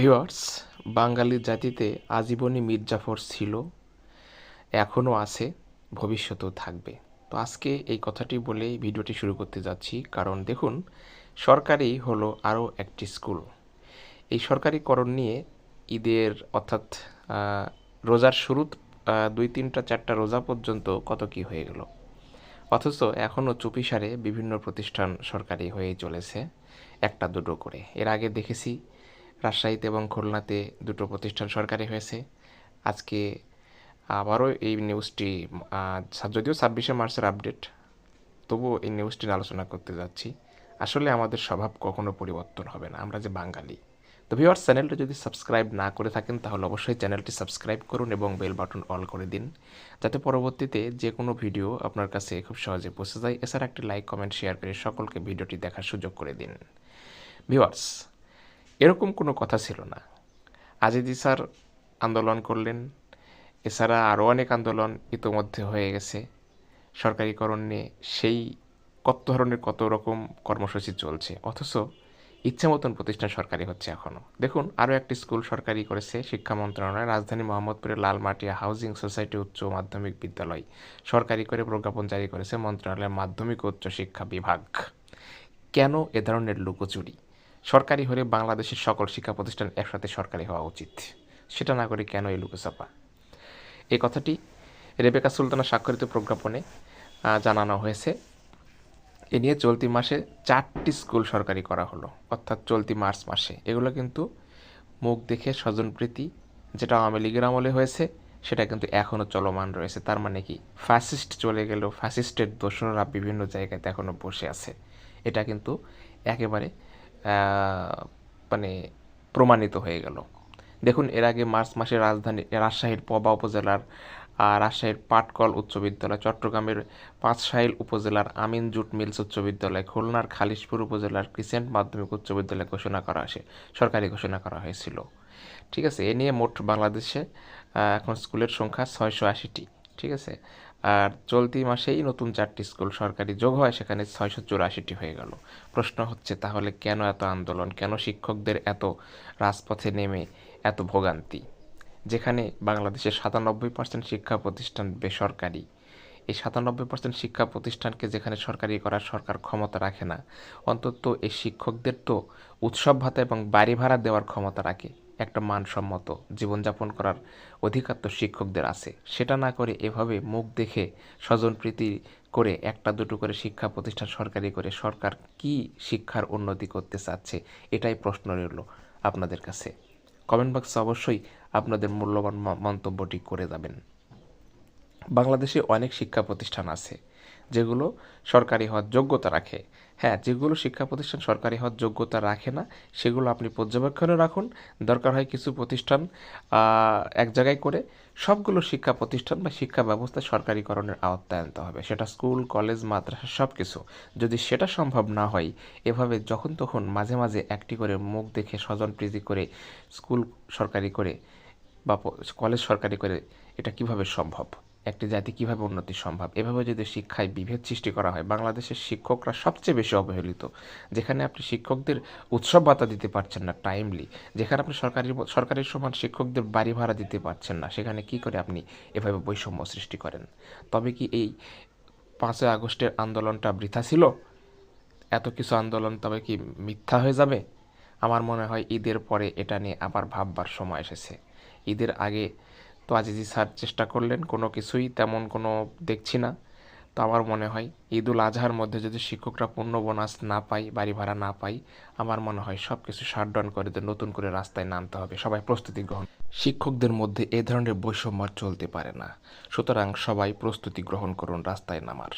Viewers, বাঙালি জাতিতে আজীবনই মির্জাফর ছিল, এখনও আছে, ভবিষ্যতেও থাকবে। তো আজকে এই কথাটি বলেই ভিডিওটি শুরু করতে যাচ্ছি, কারণ দেখুন সরকারি হলো আরও একটি স্কুল। এই সরকারিকরণ নিয়ে ঈদের, অর্থাৎ রোজার শুরু দুই তিনটা চারটা রোজা পর্যন্ত কত কি হয়ে গেল। অথচ এখনও চুপিসারে বিভিন্ন প্রতিষ্ঠান সরকারি হয়ে চলেছে, একটা দুটো করে। এর আগে দেখেছি রাজশাহীতে এবং খুলনাতে দুটো প্রতিষ্ঠান সরকারি হয়েছে। আজকে আবারও এই নিউজটি যদিও ছাব্বিশে মার্চের আপডেট তবুও এই নিউজটি আলোচনা করতে যাচ্ছি। আসলে আমাদের স্বভাব কখনো পরিবর্তন হবে না, আমরা যে বাঙালি। তো ভিওয়ার্স চ্যানেলটি যদি সাবস্ক্রাইব না করে থাকেন, তাহলে অবশ্যই চ্যানেলটি সাবস্ক্রাইব করুন এবং বেল বাটন অল করে দিন। যাতে পরবর্তীতে যে কোনো ভিডিও আপনার কাছে খুব সহজে পৌঁছে যায়। এছাড়া একটি লাইক কমেন্ট শেয়ার করে সকলকে ভিডিওটি দেখার সুযোগ করে দিন। ভিওয়ার্স এরকম কোনো কথা ছিল না। আজিজি স্যার আন্দোলন করলেন। এছাড়া আরও অনেক আন্দোলন ইতোমধ্যে হয়ে গেছে। সরকারিকরণ নিয়ে সেই কত ধরনের কত রকম কর্মসূচি চলছে, অথচ ইচ্ছে মতন প্রতিষ্ঠান সরকারি হচ্ছে এখনও। দেখুন, আরও একটি স্কুল সরকারি করেছে শিক্ষা মন্ত্রণালয়, রাজধানী মোহাম্মদপুরের লালমাটিয়া হাউজিং সোসাইটি উচ্চ মাধ্যমিক বিদ্যালয়। সরকারি করে প্রজ্ঞাপন জারি করেছে মন্ত্রণালয়ের মাধ্যমিক উচ্চ শিক্ষা বিভাগ। কেন এ ধরনের লুকোচুরি? সরকারি হলে বাংলাদেশের সকল শিক্ষা প্রতিষ্ঠান একসাথে সরকারি হওয়া উচিত। সেটা না করে কেন এই লুকোচাপা এই কথাটি রেবেকা সুলতানা স্বাক্ষরিত প্রজ্ঞাপনে জানানো হয়েছে। এ নিয়ে চলতি মাসে চারটি স্কুল সরকারি করা হলো। অর্থাৎ চলতি মার্চ মাসে। এগুলো কিন্তু মুখ দেখে স্বজনপ্রীতি যেটা আওয়ামী লীগের আমলে হয়েছে, সেটা কিন্তু এখনও চলমান রয়েছে। তার মানে কি? ফ্যাসিস্ট চলে গেলেও ফ্যাসিস্টের দোসররা বিভিন্ন জায়গাতে এখনও বসে আছে। এটা কিন্তু একেবারে মানে প্রমাণিত হয়ে গেল। দেখুন, এর আগে মার্চ মাসে রাজধানী, রাজশাহীর পবা উপজেলার রাজশাহীর পাটকল উচ্চ বিদ্যালয়, চট্টগ্রামের পাঁচশাইল উপজেলার আমিন জুট মিলস উচ্চ বিদ্যালয়, খুলনার খালিশপুর উপজেলার ক্রিসেন্ট মাধ্যমিক উচ্চ বিদ্যালয় ঘোষণা করা হয়েছে, সরকারি ঘোষণা করা হয়েছিল। ঠিক আছে, এ নিয়ে মোট বাংলাদেশে এখন স্কুলের সংখ্যা ছয়শো আশিটি। ঠিক আছে আর চলতি মাসেই নতুন চারটি স্কুল সরকারি যোগ হয়, সেখানে ছয়শো চুরাশিটি হয়ে গেল। প্রশ্ন হচ্ছে, তাহলে কেন এত আন্দোলন? কেন শিক্ষকদের এত রাজপথে নেমে এত ভোগান্তি? যেখানে বাংলাদেশের সাতানব্বই পার্সেন্ট শিক্ষা প্রতিষ্ঠান বেসরকারি। এই সাতানব্বই পার্সেন্ট শিক্ষা প্রতিষ্ঠানকে যেখানে সরকারি করার সরকার ক্ষমতা রাখে না, অন্তত এই শিক্ষকদের তো উৎসব ভাতা এবং বাড়ি ভাড়া দেওয়ার ক্ষমতা রাখে। একটা মানসম্মত জীবনযাপন করার অধিকার তো শিক্ষকদের আছে। সেটা না করে এভাবে মুখ দেখে স্বজনপ্রীতি করে একটা দুটো করে শিক্ষা প্রতিষ্ঠান সরকারি করে সরকার কি শিক্ষার উন্নতি করতে চাচ্ছে, এটাই প্রশ্ন রইল আপনাদের কাছে। কমেন্ট বক্সে অবশ্যই আপনাদের মূল্যবান মন্তব্যটি করে যাবেন। বাংলাদেশে অনেক শিক্ষা প্রতিষ্ঠান আছে। যেগুলো সরকারি হওয়ার যোগ্যতা রাখে। হ্যাঁ যেগুলো শিক্ষা প্রতিষ্ঠান সরকারি হওয়ার যোগ্যতা রাখে না, সেগুলো আপনি পর্যবেক্ষণে রাখুন। দরকার হয় কিছু প্রতিষ্ঠান এক জায়গায় করে সবগুলো শিক্ষা প্রতিষ্ঠান বা শিক্ষা ব্যবস্থা সরকারিকরণের আওতায় আনতে হবে। সেটা স্কুল, কলেজ, মাদ্রাসা সব কিছু যদি সেটা সম্ভব না হয়, এভাবে যখন তখন মাঝে মাঝে একটি করে মুখ দেখে স্বজন প্রীতি করে স্কুল সরকারি করে বা কলেজ সরকারি করে এটা কীভাবে সম্ভব? একটি জাতি কীভাবে উন্নতি সম্ভব? এভাবে যদি শিক্ষায় বিভেদ সৃষ্টি করা হয়, বাংলাদেশের শিক্ষকরা সবচেয়ে বেশি অবহেলিত। যেখানে আপনি শিক্ষকদের উৎসব ভাতা দিতে পারছেন না টাইমলি যেখানে আপনি সরকারি সরকারি সমান শিক্ষকদের বাড়ি ভাড়া দিতে পারছেন না, সেখানে কি করে আপনি এভাবে বৈষম্য সৃষ্টি করেন? তবে কি এই পাঁচই আগস্টের আন্দোলনটা বৃথা ছিল? এত কিছু আন্দোলন তবে কি মিথ্যা হয়ে যাবে? আমার মনে হয় ঈদের পরে এটা নিয়ে আবার ভাববার সময় এসেছে। ঈদের আগে তো আজিজি স্যার চেষ্টা করলেন, কোনো কিছুই তেমন কোনো দেখছি না। তো আমার মনে হয় ঈদুল আজহার মধ্যে যদি শিক্ষকরা পূর্ণ বোনাস না পাই বাড়ি ভাড়া না পাই আমার মনে হয় সব কিছু শাটডাউন করে দিয়ে নতুন করে রাস্তায় নামতে হবে। সবাই প্রস্তুতি গ্রহণ শিক্ষকদের মধ্যে এ ধরনের বৈষম্য চলতে পারে না। সুতরাং সবাই প্রস্তুতি গ্রহণ করুন রাস্তায় নামার।